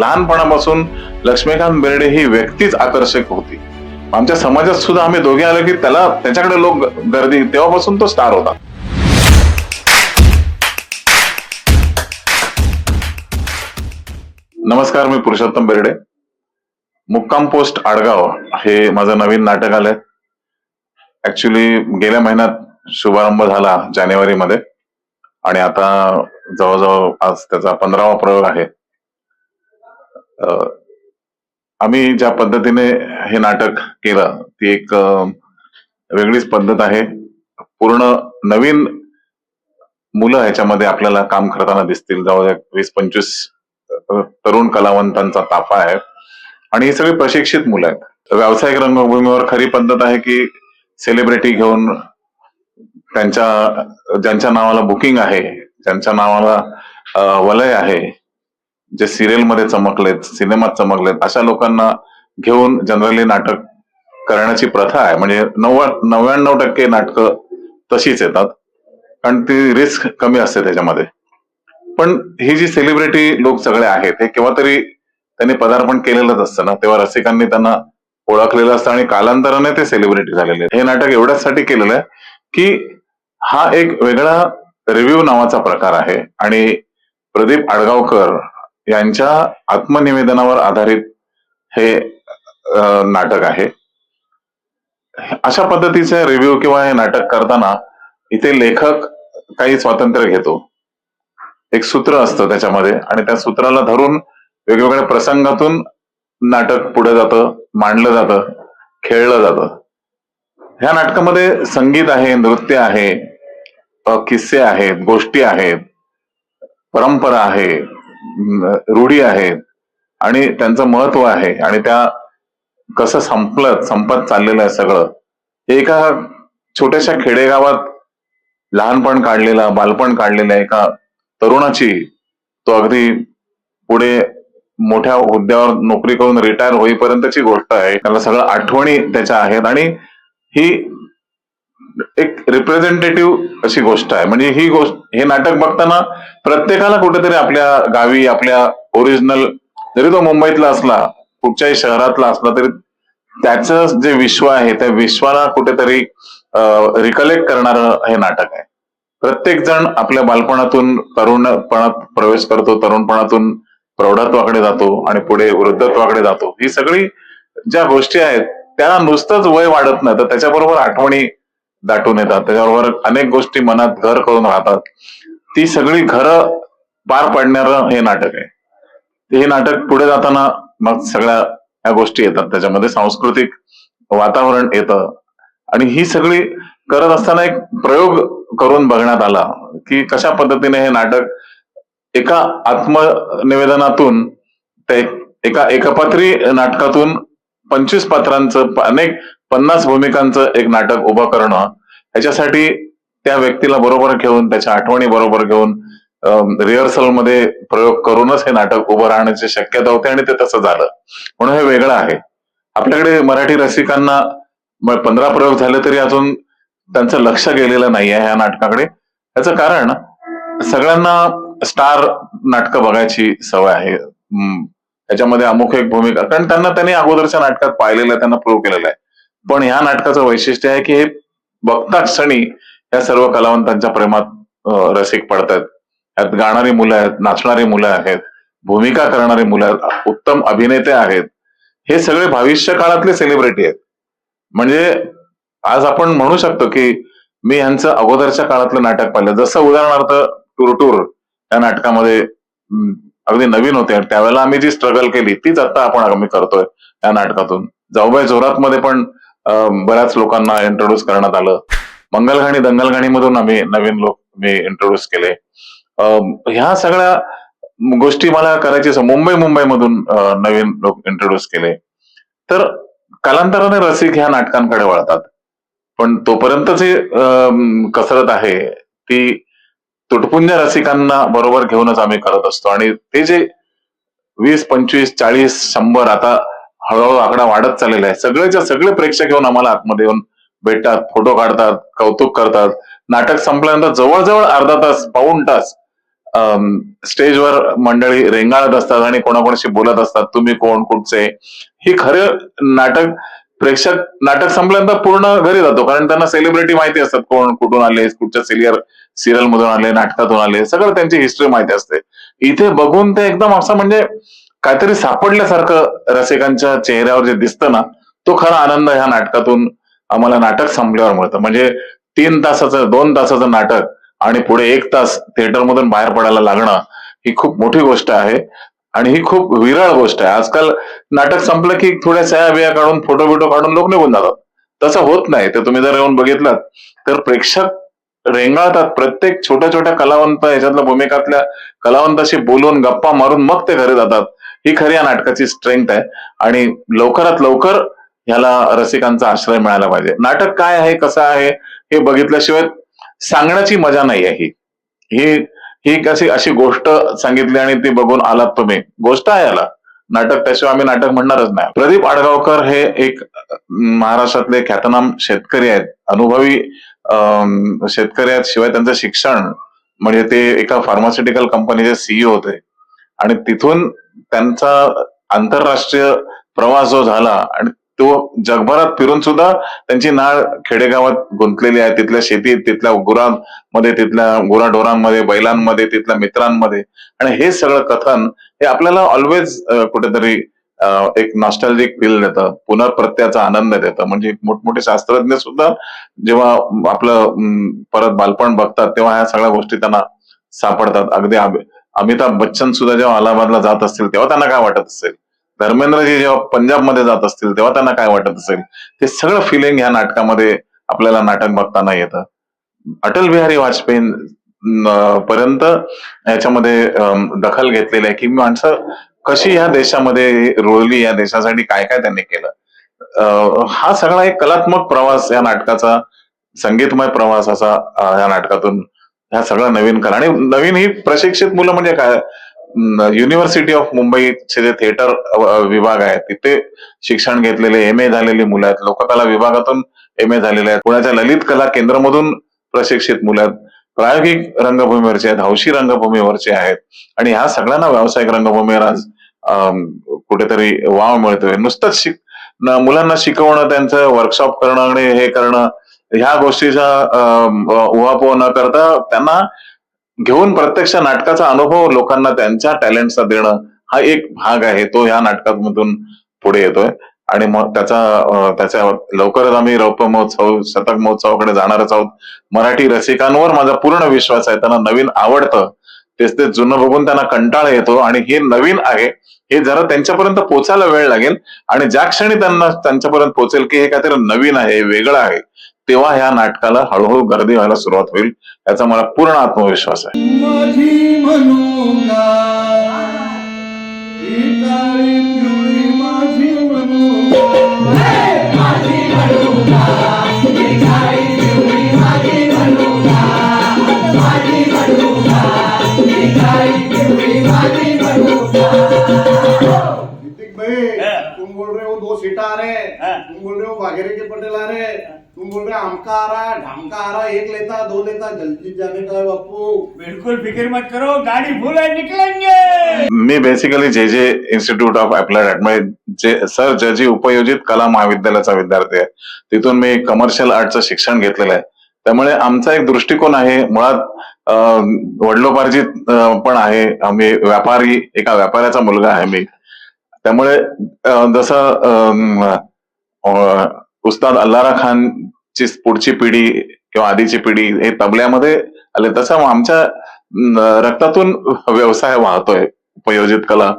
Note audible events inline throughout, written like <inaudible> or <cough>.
लहानपणापासून लक्ष्मीकांत बेर्डे ही व्यक्तीच आकर्षक होती. आमच्या समाजात सुद्धा आम्ही दोघे आलो की त्याला त्याच्याकडे लोक गर्दी तेव्हापासून तो स्टार होता. नमस्कार मी पुरुषोत्तम बेर्डे. मुक्काम पोस्ट आडगाव हे माझं नवीन नाटक आलंय ऍक्च्युली गेल्या महिन्यात शुभारंभ झाला जानेवारी मध्ये आणि आता जवळजवळ आज त्याचा पंधरावा प्रयोग आहे. आम्ही ज्या पद्धतीने हे नाटक केलं ती एक वेगळीच पद्धत आहे. पूर्ण नवीन मुलं ह्याच्यामध्ये आपल्याला काम करताना दिसतील. जवळ वीस पंचवीस तरुण कलावंतांचा ताफा आहे. आणि ही सगळी प्रशिक्षित मुलं आहेत. व्यावसायिक रंगभूमीवर खरी पद्धत आहे की सेलिब्रिटी घेऊन त्यांच्या ज्यांच्या नावाला बुकिंग आहे ज्यांच्या नावाला वलय आहे जे सिरियलमध्ये चमकलेत सिनेमात चमकलेत अशा लोकांना घेऊन जनरली नाटक करण्याची प्रथा आहे. म्हणजे नव्वद नव्याण्णव टक्के नाटकं तशीच येतात. कारण ती रिस्क कमी असते त्याच्यामध्ये. पण ही जी सेलिब्रिटी लोक सगळे आहेत हे केव्हा तरी त्यांनी पदार्पण केलेलंच असतं ना. तेव्हा रसिकांनी त्यांना ओळखलेलं असतं आणि कालांतराने ते सेलिब्रिटी झालेले आहेत. हे नाटक एवढ्याचसाठी केलेलं आहे की हा एक वेगळा रिव्ह्यू नावाचा प्रकार आहे. आणि प्रदीप आडगावकर यांच्या आत्मनिवेदनावर आधारित हे नाटक आहे. अशा पद्धतीचे रिव्ह्यू किंवा हे नाटक करताना इथे लेखक काही स्वातंत्र्य घेतो. एक सूत्र असतं त्याच्यामध्ये आणि त्या सूत्राला धरून वेगवेगळ्या प्रसंगातून नाटक पुढे जातं मांडलं जातं खेळलं जातं. ह्या नाटकामध्ये संगीत आहे नृत्य आहे किस्से आहेत गोष्टी आहेत परंपरा आहे रूढी आहेत आणि त्यांचं महत्त्व आहे आणि त्या कसं संपलं संपत चाललेलं आहे सगळं. हे एका छोट्याशा खेडेगावात लहानपण काढलेला बालपण काढलेलं एका तरुणाची तो अगदी पुढे मोठ्या हुद्द्यावर नोकरी करून रिटायर होईपर्यंतची गोष्ट आहे. त्याला सगळं आठवणी त्याच्या आहेत आणि ही एक रिप्रेझेंटेटिव्ह अशी गोष्ट आहे. म्हणजे ही गोष्ट हे नाटक बघताना प्रत्येकाला कुठेतरी आपल्या गावी आपल्या ओरिजिनल जरी तो मुंबईतला असला कुठच्याही शहरातला असला तरी त्याचं जे विश्व आहे त्या विश्वाला कुठेतरी रिकलेक्ट करणार हे नाटक आहे. प्रत्येक जण आपल्या बालपणातून तरुणपणात प्रवेश करतो तरुणपणातून प्रौढत्वाकडे जातो आणि पुढे वृद्धत्वाकडे जातो. ही सगळी ज्या गोष्टी आहेत त्या नुसतंच वय वाढत नाही. तर त्याच्याबरोबर आठवणी दाटून येतात. त्याच्याबरोबर अनेक गोष्टी मनात घर करून राहतात. ती सगळी घरं पार पाडणारं हे नाटक आहे. हे नाटक पुढे जाताना मग सगळ्या ह्या गोष्टी येतात. त्याच्यामध्ये सांस्कृतिक वातावरण येतं. आणि ही सगळी करत असताना एक प्रयोग करून बघण्यात आला की कशा पद्धतीने हे नाटक एका आत्मनिवेदनातून ते एका एकपात्री नाटकातून पंचवीस पात्रांचं अनेक पन्नास भूमिकांचं एक नाटक उभं करणं ह्याच्यासाठी त्या व्यक्तीला बरोबर घेऊन त्याच्या आठवणी बरोबर घेऊन रिहर्सलमध्ये प्रयोग करूनच हे नाटक उभं राहण्याची शक्यता होती आणि ते तसं झालं. म्हणून हे वेगळं आहे. आपल्याकडे मराठी रसिकांना पंधरा प्रयोग झाले तरी अजून त्यांचं लक्ष गेलेलं नाहीये ह्या नाटकाकडे. त्याचं कारण सगळ्यांना स्टार नाटकं बघायची सवय आहे. त्याच्यामध्ये अमुक एक भूमिका कारण त्यांना त्यांनी अगोदरच्या नाटकात पाहिलेलं आहे त्यांना प्रूव्ह केलेलं आहे. पण ह्या नाटकाचं वैशिष्ट्य आहे की हे बघता क्षणी या सर्व कलावंतांच्या प्रेमात रसिक पडतात यात गाणारी मुलं आहेत नाचणारी मुलं आहेत भूमिका करणारी मुलं आहेत उत्तम अभिनेते आहेत. हे सगळे भविष्य काळातले सेलिब्रिटी आहेत. म्हणजे आज आपण म्हणू शकतो की मी यांचं अगोदरच्या काळातलं नाटक पाहिलं. जसं उदाहरणार्थ टूर टूर या नाटकामध्ये अगदी नवीन होते. आणि त्यावेळेला आम्ही जी स्ट्रगल केली तीच आता आपण आम्ही करतोय या नाटकातून. जाऊबाई जोरात मध्ये पण बऱ्याच लोकांना इंट्रोड्यूस करण्यात आलं. मंगलगाणी दंगलगाणी मधून आम्ही नवीन लोक मी इंट्रोड्यूस केले. अं, ह्या सगळ्या गोष्टी मला करायची मुंबई मुंबईमधून नवीन लोक इंट्रोड्यूस केले. तर कालांतराने रसिक ह्या नाटकांकडे वळतात. पण तोपर्यंत जे कसरत आहे ती तुटपुंज रसिकांना बरोबर घेऊनच आम्ही करत असतो. आणि ते जे वीस पंचवीस चाळीस शंभर आता हळूहळू आकडा वाढत चाललेला आहे. सगळेच्या सगळे प्रेक्षक येऊन आम्हाला आतमध्ये येऊन भेटतात फोटो काढतात कौतुक करतात. नाटक संपल्यानंतर जवळजवळ अर्धा तास पाऊण तास स्टेजवर मंडळी रेंगाळत असतात आणि कोणाकोणाशी बोलत असतात तुम्ही कोण कुठचे? ही खरं नाटक प्रेक्षक नाटक संपल्यानंतर पूर्ण घरी जातो. कारण त्यांना सेलिब्रिटी माहिती असतात कोण कुठून आले कुठच्या सिरियल सिरियल मधून आले नाटकातून आले सगळं त्यांची हिस्ट्री माहिती असते. इथे बघून ते एकदम असं म्हणजे काहीतरी सापडल्यासारखं रसिकांच्या चेहऱ्यावर जे दिसतं ना तो खरा आनंद ह्या नाटकातून आम्हाला नाटक संपल्यावर मिळतं. म्हणजे तीन तासाचं दोन तासाचं नाटक आणि पुढे एक तास थिएटरमधून बाहेर पडायला लागणं ही खूप मोठी गोष्ट आहे आणि ही खूप विरळ गोष्ट आहे. आजकाल नाटक संपलं की थोड्या सया बिया काढून फोटो बिटो काढून लोक निघून जातात. तसं होत नाही. ते तुम्ही जर येऊन बघितलं तर प्रेक्षक रेंगाळतात. प्रत्येक छोट्या छोट्या कलावंत याच्यातल्या भूमिकातल्या कलावंताशी बोलून गप्पा मारून मग ते घरी जातात. ही खरी या नाटकाची स्ट्रेंथ आहे. आणि लवकरात लवकर ह्याला रसिकांचा आश्रय मिळायला पाहिजे. नाटक काय आहे कसं आहे हे बघितल्याशिवाय सांगण्याची मजा नाही आहे ही. ही ही कशी अशी गोष्ट सांगितली आणि ती बघून आलात तुम्ही. गोष्ट आहे याला. नाटक त्याशिवाय आम्ही नाटक म्हणणारच नाही. प्रदीप आडगावकर हे एक महाराष्ट्रातले ख्यातनाम शेतकरी आहेत. अनुभवी शेतकरी आहेत. शिवाय त्यांचं शिक्षण म्हणजे ते एका फार्मास्युटिकल कंपनीचे सीईओ होते. आणि तिथून त्यांचा आंतरराष्ट्रीय प्रवास जो झाला आणि तो जगभरात फिरून सुद्धा त्यांची नाळ खेडेगावात गुंतलेली आहे. तिथल्या शेतीत तिथल्या गुरांमध्ये तिथल्या गुराढोरांमध्ये बैलांमध्ये तिथल्या मित्रांमध्ये. आणि हे सगळं कथन हे आपल्याला ऑलवेज कुठेतरी एक नॉस्टॅल्जिक फील देतं. पुनर्प्रत्याचा आनंद देतं. म्हणजे मोठमोठे शास्त्रज्ञ सुद्धा जेव्हा आपलं परत बालपण बघतात तेव्हा ह्या सगळ्या गोष्टी त्यांना सापडतात. अगदी अमिताभ बच्चन सुद्धा जेव्हा अलाहाबादला जात असतील तेव्हा त्यांना काय वाटत असेल? धर्मेंद्रजी जेव्हा पंजाबमध्ये जात असतील तेव्हा त्यांना काय वाटत असेल? ते सगळं फिलिंग ह्या नाटकामध्ये आपल्याला नाटक बघताना येतं. अटल बिहारी वाजपेयी पर्यंत याच्यामध्ये दखल घेतलेली आहे. की माणसं कशी ह्या देशामध्ये रुळली या देशासाठी काय काय त्यांनी केलं? हा सगळा एक कलात्मक प्रवास या नाटकाचा संगीतमय प्रवास असा या नाटकातून ह्या सगळ्या नवीन कला आणि नवीन ही प्रशिक्षित मुलं म्हणजे काय? युनिव्हर्सिटी ऑफ मुंबईचे जे थिएटर विभाग आहे तिथे शिक्षण घेतलेले एम ए झालेली मुलं आहेत. लोककला विभागातून एम ए झालेले आहेत. पुण्याच्या ललित कला केंद्रमधून प्रशिक्षित मुलं आहेत. प्रायोगिक रंगभूमीवरचे आहेत हौशी रंगभूमीवरचे आहेत. आणि ह्या सगळ्यांना व्यावसायिक रंगभूमीवर आज कुठेतरी वाव मिळतोय. नुसतंच शिक मुलांना शिकवणं त्यांचं वर्कशॉप करणं आणि हे करणं ह्या गोष्टीचा उहापोह न करता त्यांना घेऊन प्रत्यक्ष नाटकाचा अनुभव लोकांना त्यांच्या टॅलेंटचा देणं हा एक भाग आहे. तो ह्या नाटकामधून पुढे येतोय. आणि मग त्याचा त्याच्या लवकरच आम्ही रौप्य महोत्सव शतक महोत्सवाकडे जाणारच आहोत. मराठी रसिकांवर माझा पूर्ण विश्वास आहे. त्यांना नवीन आवडतं. तेच ते जुनं बघून त्यांना कंटाळा येतो. आणि हे नवीन आहे. हे जरा त्यांच्यापर्यंत पोचायला वेळ लागेल. आणि ज्या क्षणी त्यांना त्यांच्यापर्यंत पोचेल की हे काहीतरी नवीन आहे वेगळं आहे. तेव्हा ह्या नाटकाला हळूहळू गर्दी व्हायला सुरुवात होईल याचा मला पूर्ण आत्मविश्वास आहे. तुम बोल रहे हो बाघेरे के पटेल आ रहे तुम बोल रहे हो आमका आ रहा ढामका आ रहा एक लेता दो लेता जल्दी जाने का है बापू. बिल्कुल फिक्र मत करो गाड़ी फुल है निकलेंगे! मी basically J J institute of applied art J sir J J उपयोजित कला महाविद्यालयाचा विद्यार्थी आहे तिथून मी कमर्शियल आर्टचं शिक्षण घेतलेलं आहे. त्यामुळे आमचा एक दृष्टिकोन आहे मुळात वडिलोपार्जित पण आहे. आम्ही व्यापारी एका व्यापाऱ्याचा मुलगा आहे मी. त्यामुळे जसं उस्ताद अल्लारा खानची पुढची पिढी किंवा आधीची पिढी हे तबल्यामध्ये आले. तसं आमच्या रक्तातून व्यवसाय वाहतोय उपयोजित कला.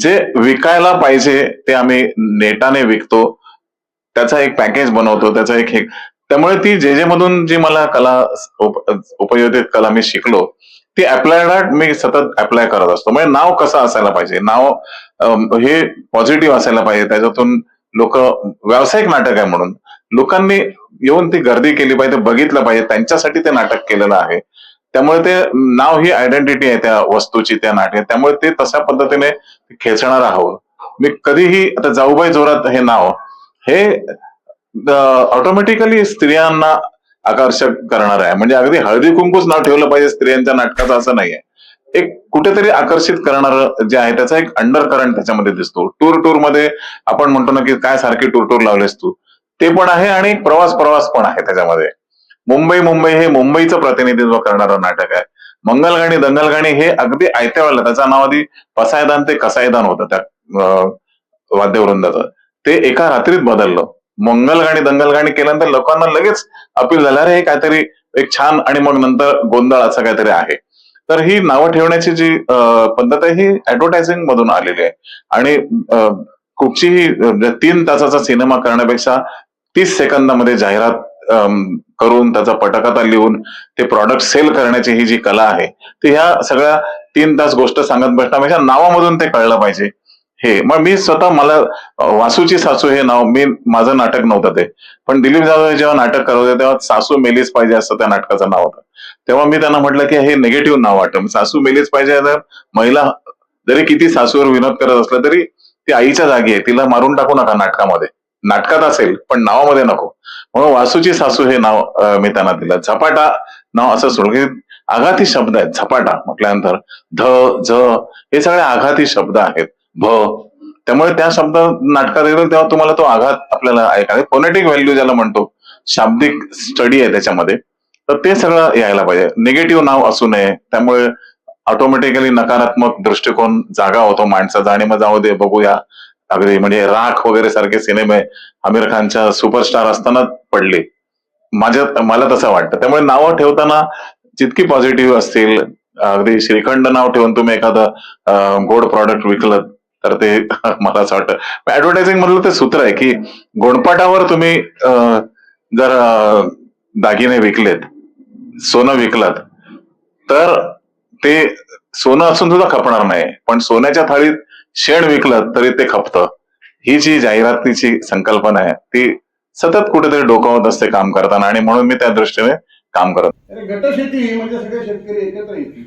जे विकायला पाहिजे ते आम्ही नेटाने विकतो. त्याचा एक पॅकेज बनवतो त्याचा एक हे. त्यामुळे ती जे जे मधून जी मला कला उपयोजित कला मी शिकलो ती अप्लायड आर्ट मी सतत अप्लाय करत असतो. म्हणजे नाव कसं असायला पाहिजे? नाव हे पॉझिटिव्ह असायला पाहिजे. त्याच्यातून लोक व्यावसायिक नाटक आहे म्हणून. लोकांनी येऊन ती गर्दी केली पाहिजे बघितलं पाहिजे त्यांच्यासाठी ते नाटक केलेलं आहे. त्यामुळे ते नाव ही आयडेंटिटी आहे त्या वस्तूची त्या नाट्यात त्यामुळे ते तशा पद्धतीने खेचणार हवं मी कधीही आता जाऊबाई जोरात हे नाव हे ऑटोमॅटिकली स्त्रियांना आकर्षक करणार आहे. म्हणजे अगदी हळदी कुंकूच नाव ठेवलं पाहिजे स्त्रियांच्या नाटकाचं असं नाहीये. एक कुठेतरी आकर्षित करणार जे आहे त्याचा एक अंडर करंट त्याच्यामध्ये दिसतो. टूर टूरमध्ये आपण म्हणतो ना की काय सारखी टूर टूर लावलेस तू? ते पण आहे आणि प्रवास प्रवास पण आहे त्याच्यामध्ये. मुंबई मुंबई हे मुंबईचं प्रतिनिधित्व करणारं नाटक आहे. मंगलगाणी दंगलगाणी हे अगदी आयत्या वेळेला त्याचं नाव आधी पसायदान ते कसायदान होतं त्या वाद्यवृंदाचं. ते एका रात्रीत बदललं. मंगलगाणी दंगलगाणी केल्यानंतर लोकांना लगेच अपील झालं अरे हे काहीतरी एक छान आणि मग नंतर गोंधळ असं काहीतरी आहे. तर ही नावं ठेवण्याची जी पद्धत आहे ही ऍडव्हर्टायझिंग मधून आलेली आहे. आणि कुठचीही म्हणजे तीन तासाचा सिनेमा करण्यापेक्षा तीस सेकंदामध्ये जाहिरात करून त्याचा पटकथा लिहून ते प्रॉडक्ट सेल करण्याची ही जी कला आहे ती ह्या सगळ्या तीन तास गोष्ट सांगत बसण्यापेक्षा नावामधून ते कळलं पाहिजे. हे मग मी स्वतः मला वासूची सासू हे नाव मी माझं नाटक नव्हतं ते. पण दिलीप जाधव हे जेव्हा नाटक करत होते तेव्हा सासू मेलीच पाहिजे असं त्या नाटकाचं नाव होतं. तेव्हा मी त्यांना म्हटलं की हे निगेटिव्ह नाव वाटतं. सासू मेलीच पाहिजे तर महिला जरी किती सासूवर विनोद करत असलं तरी ती आईच्या जागी आहे. तिला मारून टाकू नका नाटकामध्ये. नाटकात असेल पण नावामध्ये नको. म्हणून वासूची सासू हे नाव मी त्यांना दिलं. झपाटा नाव असं सोडून की आघाती शब्द आहेत. झपाटा म्हटल्यानंतर ध झ हे सगळे आघाती शब्द आहेत. भ. त्यामुळे त्या शब्द नाटकात येतील तेव्हा तुम्हाला तो आघात आपल्याला ऐकायला फोनेटिक व्हॅल्यू ज्याला म्हणतो शाब्दिक स्टडी आहे त्याच्यामध्ये. तर ते सगळं यायला पाहिजे. निगेटिव्ह नाव असू नये. त्यामुळे ऑटोमॅटिकली नकारात्मक दृष्टिकोन जागा होतो माणसाचा. आणि मग जाऊ दे बघूया. अगदी म्हणजे राख वगैरे सारखे सिनेमे आमिर खानच्या सुपरस्टार असताना पडले. माझ्या मला तसं वाटतं. त्यामुळे नावं ठेवताना जितकी पॉझिटिव्ह असतील अगदी श्रीखंड नाव ठेवून तुम्ही एखादं गोड प्रॉडक्ट विकलं तर ते <laughs> मला असं वाटतं. ऍडव्हर्टायझिंग मधलं ते सूत्र आहे की गोणपाटावर तुम्ही अं, जर दागिने विकलेत सोनं विकलात तर ते सोनं असून सुद्धा खपणार नाही. पण सोन्याच्या थाळीत शेण विकलं तरी ते खपतं. ही जी जाहिरातीची संकल्पना आहे ती सतत कुठेतरी डोकावत असते काम करताना आणि म्हणून मी त्या दृष्टीने काम करत अरे गटशेती म्हणजे सगळे शेतकरी एकत्र येतील.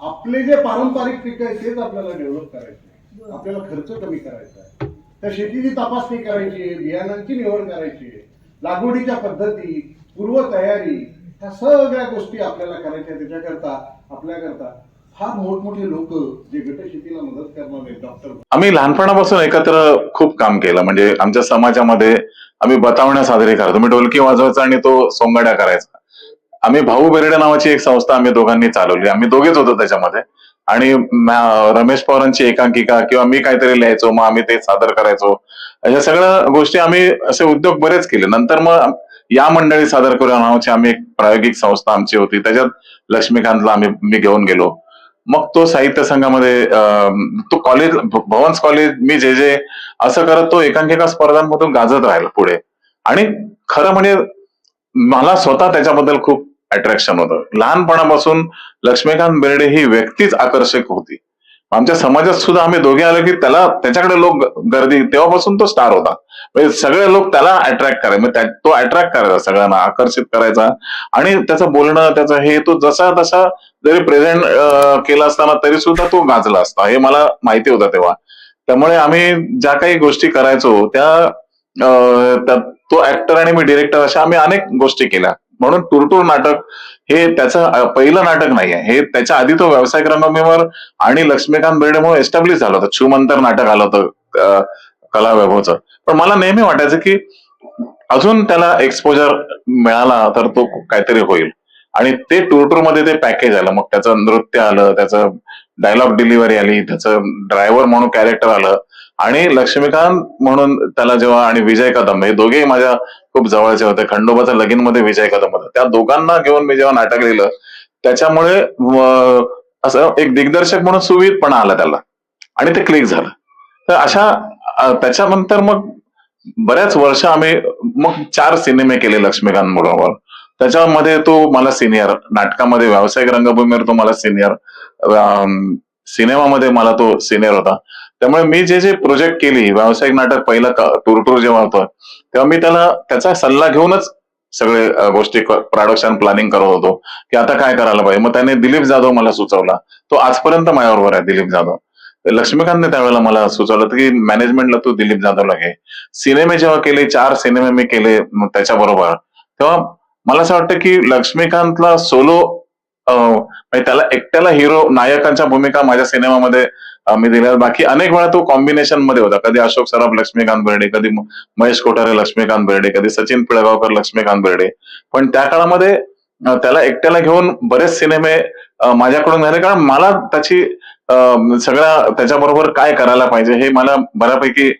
आपले जे पारंपरिक पिकं आहेत तेच आपल्याला डेव्हलप करायचे. आपल्याला खर्च कमी करायचा आहे. त्या शेतीची तपासणी करायची आहे बियाणांची निवड करायची आहे. लागवडीच्या पद्धती पूर्वतयारी ह्या सगळ्या गोष्टी आपल्याला करायच्या त्याच्याकरता आपल्याकरता फार मोठमोठे लोक जे गट शेतीला मदत करणारे डॉक्टर आम्ही लहानपणापासून एकत्र खूप काम केलं. म्हणजे आमच्या समाजामध्ये आम्ही बतावण्या साजरी करतो मी ढोलकी वाजवायचा आणि तो सोंगाड्या करायचा. आम्ही भाऊ बेर्डे नावाची एक संस्था आम्ही दोघांनी चालवली. आम्ही दोघेच होतो त्याच्यामध्ये. आणि रमेश पवारांची एकांकिका किंवा मी काहीतरी लिहायचो मग आम्ही ते सादर करायचो. या सगळ्या गोष्टी आम्ही असे उद्योग बरेच केले. नंतर मग या मंडळी सादर करूया नावाची आम्ही एक प्रायोगिक संस्था आमची होती. त्याच्यात लक्ष्मीकांतला आम्ही मी घेऊन गेलो. मग तो साहित्य संघामध्ये तो कॉलेज भवन्स कॉलेज मी जे जे असं करत तो एकांकिका स्पर्धांमधून गाजत राहिला पुढे. आणि खरं म्हणजे मला स्वतः त्याच्याबद्दल खूप अट्रॅक्शन होतं. लहानपणापासून लक्ष्मीकांत बेर्डे ही व्यक्तीच आकर्षक होती. आमच्या समाजात सुद्धा आम्ही दोघे आलो की त्याला त्याच्याकडे लोक गर्दी तेव्हापासून तो स्टार होता. म्हणजे सगळे लोक त्याला अट्रॅक्ट करायचे. म्हणजे तो अट्रॅक्ट करायचा सगळ्यांना आकर्षित करायचा. आणि त्याचं बोलणं त्याचं हे तो जसा तसा जरी प्रेझेंट केला असताना तरी सुद्धा तो गाजला असता. हे मला माहिती होतं तेव्हा. त्यामुळे आम्ही ज्या काही गोष्टी करायचो त्या- तो ऍक्टर आणि मी डिरेक्टर अशा आम्ही अनेक गोष्टी केल्या. म्हणून टूरटूर नाटक हे त्याचं पहिलं नाटक नाही आहे हे त्याच्या आधी तो व्यावसायिक रंगभूमीवर आणि लक्ष्मीकांत बेर्डेमुळे एस्टॅब्लिश झालं होतं. छूमंतर नाटक आलं होतं कला वैभवचं. पण मला नेहमी वाटायचं की अजून त्याला एक्सपोजर मिळाला तर तो काहीतरी होईल. आणि ते टूर टूरमध्ये ते पॅकेज आलं. मग त्याचं नृत्य आलं त्याचं डायलॉग डिलिव्हरी आली त्याचं ड्रायव्हर म्हणून कॅरेक्टर आलं. आणि लक्ष्मीकांत म्हणून त्याला जेव्हा आणि विजय कदम हे दोघेही माझ्या खूप जवळचे होते. खंडोबाचं लगीन मध्ये विजय कदम होता. त्या दोघांना घेऊन मी जेव्हा नाटक लिहिलं त्याच्यामुळे असं एक दिग्दर्शक म्हणून सुविधपणा आला त्याला. आणि ते क्लिक झालं. तर अशा त्याच्यानंतर मग बऱ्याच वर्ष आम्ही मग चार सिनेमे केले लक्ष्मीकांत बरोबर त्याच्यामध्ये तो मला सिनियर नाटकामध्ये व्यावसायिक रंगभूमीवर तो मला सिनियर सिनेमामध्ये मला तो सिनियर होता. त्यामुळे मी जे जे प्रोजेक्ट केली व्यावसायिक नाटक पहिलं टूर टूर जेव्हा होतं तेव्हा मी त्याला त्याचा सल्ला घेऊनच सगळे गोष्टी प्रोडक्शन प्लॅनिंग करत होतो की आता काय करायला पाहिजे? मग त्याने दिलीप जाधव मला सुचवला. तो आजपर्यंत माझ्याबरोबर आहे दिलीप जाधव. लक्ष्मीकांतने त्यावेळेला मला सुचवलं की मॅनेजमेंटला तू दिलीप जाधवला घे. सिनेमे जेव्हा केले चार सिनेमे मी केले त्याच्याबरोबर. तेव्हा मला असं वाटतं की लक्ष्मीकांतला सोलो म्हणजे त्याला एकट्याला हिरो नायकांच्या भूमिका माझ्या सिनेमामध्ये मी दिल्या बाकी अनेक वेळा तो कॉम्बिनेशनमध्ये होता. कधी अशोक सराफ लक्ष्मीकांत बेर्डे कधी महेश कोठारे लक्ष्मीकांत बेर्डे कधी सचिन पिळगावकर लक्ष्मीकांत बेर्डे. पण त्या काळामध्ये त्याला एकट्याला घेऊन बरेच सिनेमे माझ्याकडून झाले. कारण मला त्याची सगळ्या त्याच्याबरोबर काय करायला पाहिजे हे मला बऱ्यापैकी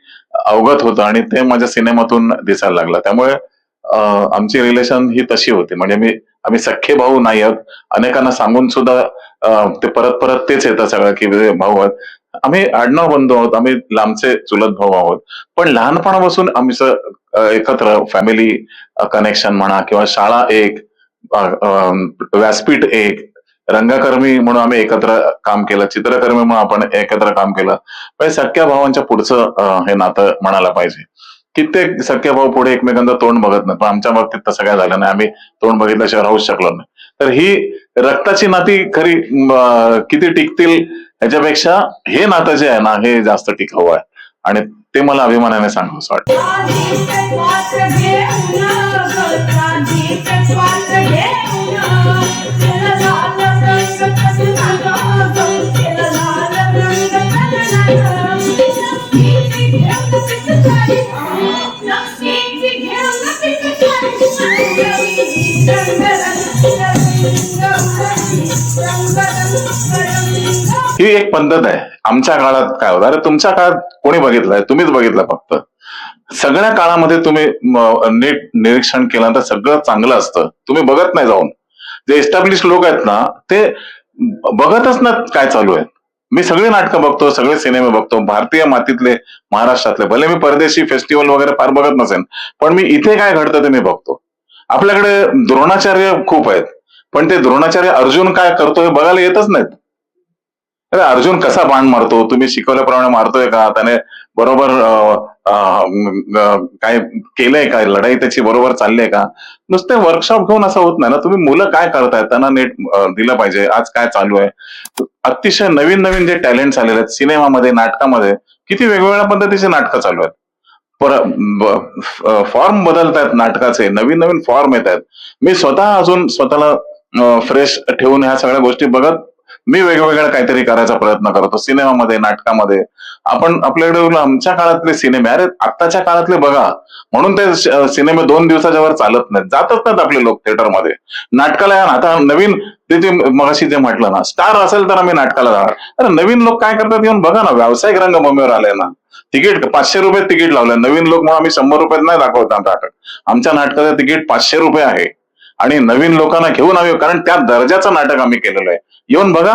अवगत होतं आणि ते माझ्या सिनेमातून दिसायला लागलं. त्यामुळे आमची रिलेशन ही तशी होती. म्हणजे मी आम्ही सख्खे भाऊ नायक अनेकांना सांगून सुद्धा ते परत परत तेच येतं सगळं की भाऊ आहेत. आम्ही आडनाव बंधू आहोत आम्ही लांबचे चुलत भाऊ आहोत. पण लहानपणापासून आमचं एकत्र फॅमिली कनेक्शन म्हणा किंवा शाळा एक व्यासपीठ एक रंगकर्मी म्हणून आम्ही एकत्र काम केलं चित्रकर्मी म्हणून आपण एकत्र काम केलं. म्हणजे सख्या भावांच्या पुढचं हे नातं म्हणायला पाहिजे. कित्येक सख्या भाऊ पुढे एकमेकांचं तोंड बघत नाही पण आमच्या बाबतीत तसं काय झालं नाही. आम्ही तोंड बघितल्याशिवाय राहूच शकलो नाही. तर ही रक्ताची नाती खरी किती टिकतील याच्यापेक्षा हे नातं जे आहे ना हे जास्त टिकाऊ आहे. आणि ते मला अभिमानाने सांगू असं वाटतं ही एक पद्धत आहे. आमच्या काळात काय होतं? अरे तुमच्या काळात कोणी बघितलंय तुम्हीच बघितलं फक्त. सगळ्या काळामध्ये तुम्ही नीट निरीक्षण केलं तर सगळं चांगलं असतं. तुम्ही बघत नाही जाऊन. जे एस्टॅब्लिश लोक आहेत ना ते बघतच ना काय चालू आहे. मी सगळी नाटकं बघतो सगळे सिनेमे बघतो. भारतीय मातीतले महाराष्ट्रातले. भले मी परदेशी फेस्टिवल वगैरे फार बघत नसेन पण मी इथे काय घडतं ते मी बघतो. आपल्याकडे द्रोणाचार्य खूप आहेत. पण ते द्रोणाचार्य अर्जुन काय करतोय बघायला येतच नाहीत. अरे अर्जुन कसा बाण मारतो? तुम्ही शिकवल्याप्रमाणे मारतोय का? त्याने बरोबर काय केलंय काय लढाई त्याची बरोबर चालली आहे का? नुसते वर्कशॉप घेऊन असं होत नाही ना? तुम्ही मुलं काय करतायत? त्यांना नेट दिलं पाहिजे. आज काय चालू आहे? अतिशय नवीन नवीन जे टॅलेंट्स आलेले आहेत सिनेमामध्ये नाटकामध्ये किती वेगवेगळ्या पद्धतीचे नाटकं चालू आहेत. पर फॉर्म बदलतायत नाटकाचे. नवीन नवीन फॉर्म येत आहेत मी स्वतः अजून स्वतःला फ्रेश ठेवून ह्या सगळ्या गोष्टी बघत मी वेगवेगळ्या काहीतरी करायचा प्रयत्न करतो. सिनेमामध्ये नाटकामध्ये. आपण आपल्याकडे आमच्या काळातले सिनेमे अरे आत्ताच्या काळातले बघा. म्हणून ते सिनेमे दोन दिवसाच्या वर चालत नाहीत. जातच नाहीत आपले लोक थिएटरमध्ये नाटकाला या ना, आता नवीन ते जे मगाशी जे म्हटलं ना स्टार असेल तर आम्ही नाटकाला जाणार. अरे नवीन लोक काय करतात येऊन बघा ना व्यावसायिक रंगभूमीवर आले ना. तिकीट पाचशे रुपये तिकीट लावलं नवीन लोक म्हणून आम्ही शंभर रुपयात नाही दाखवत नाटक आमच्या नाटकाचं तिकीट पाचशे रुपये आहे. आणि नवीन लोकांना घेऊन आम्ही कारण त्या दर्जाचं नाटक आम्ही केलेलं आहे. येऊन बघा.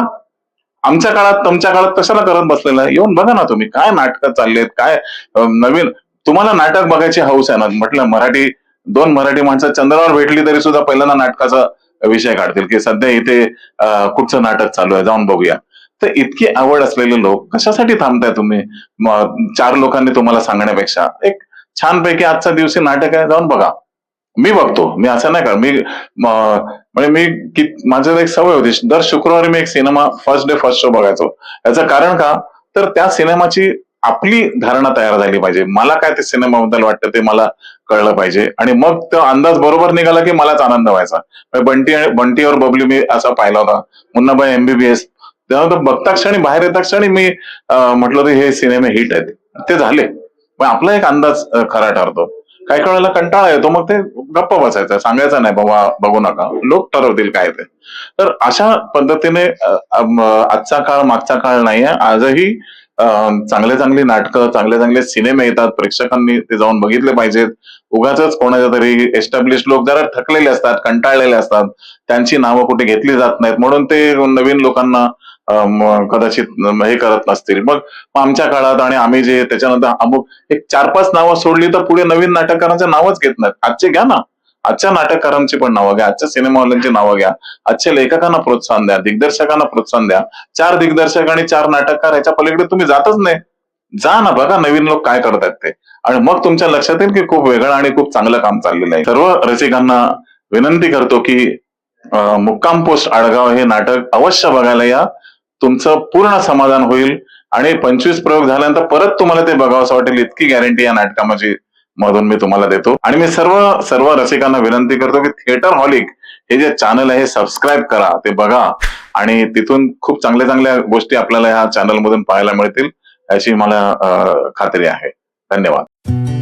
आमच्या काळात तुमच्या काळात कशाला करत बसलेलं आहे? येऊन बघा ना तुम्ही. काय नाटकं चाललेत? काय नवीन तुम्हाला नाटक बघायची हौस आहे ना? म्हटलं मराठी दोन मराठी माणसं चंद्रावर भेटली तरी सुद्धा पहिल्यांदा नाटकाचा विषय काढतील की सध्या इथे कुठचं नाटक चालू आहे? जाऊन बघूया. तर इतकी आवड असलेले लोक कशासाठी थांबताय तुम्ही? चार लोकांनी तुम्हाला सांगण्यापेक्षा. एक छानपैकी आजच्या दिवशी नाटक आहे. जाऊन बघा. मी बघतो. मी असं नाही का मी म्हणजे मी कि माझं एक सवय होती. दर शुक्रवारी मी एक cinema first day first show बघायचो. याचं कारण का? तर त्या सिनेमाची आपली धारणा तयार झाली पाहिजे. मला काय ते सिनेमाबद्दल वाटतं ते मला कळलं पाहिजे. आणि मग तो अंदाज बरोबर निघाला की मलाच आनंद व्हायचा. म्हणजे बंटी बंटीवर बबली मी असा पाहिला होता. मुन्नाबाई एमबीबीएस तेव्हा तो बघता क्षणी बाहेर येता क्षणी मी म्हटलं हे सिनेमे हिट आहेत. ते झाले. पण आपला एक अंदाज खरा ठरतो. काही कळायला कंटाळा येतो मग ते गप्प बसायचं सांगायचं नाही बाबा बघू नका लोक ठरवतील काय ते. तर अशा पद्धतीने आजचा काळ मागचा काळ नाहीये. आजही चांगले चांगले चांगली नाटकं चांगले चांगले सिनेमे येतात. प्रेक्षकांनी ते जाऊन बघितले पाहिजेत. उगाच कोणाच्या तरी एस्टॅब्लिश लोक जरा थकलेले असतात कंटाळलेले असतात. त्यांची नावं कुठे घेतली जात नाहीत. म्हणून ते नवीन लोकांना कदाचित हे करत नसतील. मग आमच्या काळात आणि आम्ही जे त्याच्यानंतर अमुक एक चार पाच नावं सोडली तर पुढे नवीन नाटककारांचे नावच घेत नाहीत. आजचे घ्या ना. आजच्या नाटककारांची पण नावं घ्या. आजच्या सिनेमावाल्यांची नावं घ्या. आजच्या लेखकांना प्रोत्साहन द्या. दिग्दर्शकांना प्रोत्साहन द्या. चार दिग्दर्शक आणि चार नाटककार याच्या पलीकडे तुम्ही जातच नाही. जा ना बघा नवीन लोक काय करतात ते. आणि मग तुमच्या लक्षात येईल की खूप वेगळं आणि खूप चांगलं काम चाललेलं आहे. सर्व रसिकांना विनंती करतो की मुक्काम पोस्ट आडगाव हे नाटक अवश्य बघायला या. तुमचं पूर्ण समाधान होईल. आणि पंचवीस प्रयोग झाल्यानंतर परत तुम्हाला ते बघावंसं वाटेल इतकी गॅरंटी या नाटकामध्ये मधून मी तुम्हाला देतो. आणि मी सर्व सर्व रसिकांना विनंती करतो की थिएटर हॉलिक हे जे चॅनल आहे सबस्क्राईब करा ते बघा. आणि तिथून खूप चांगल्या चांगल्या गोष्टी आपल्याला ह्या चॅनल मधून पाहायला मिळतील अशी मला खात्री आहे. धन्यवाद.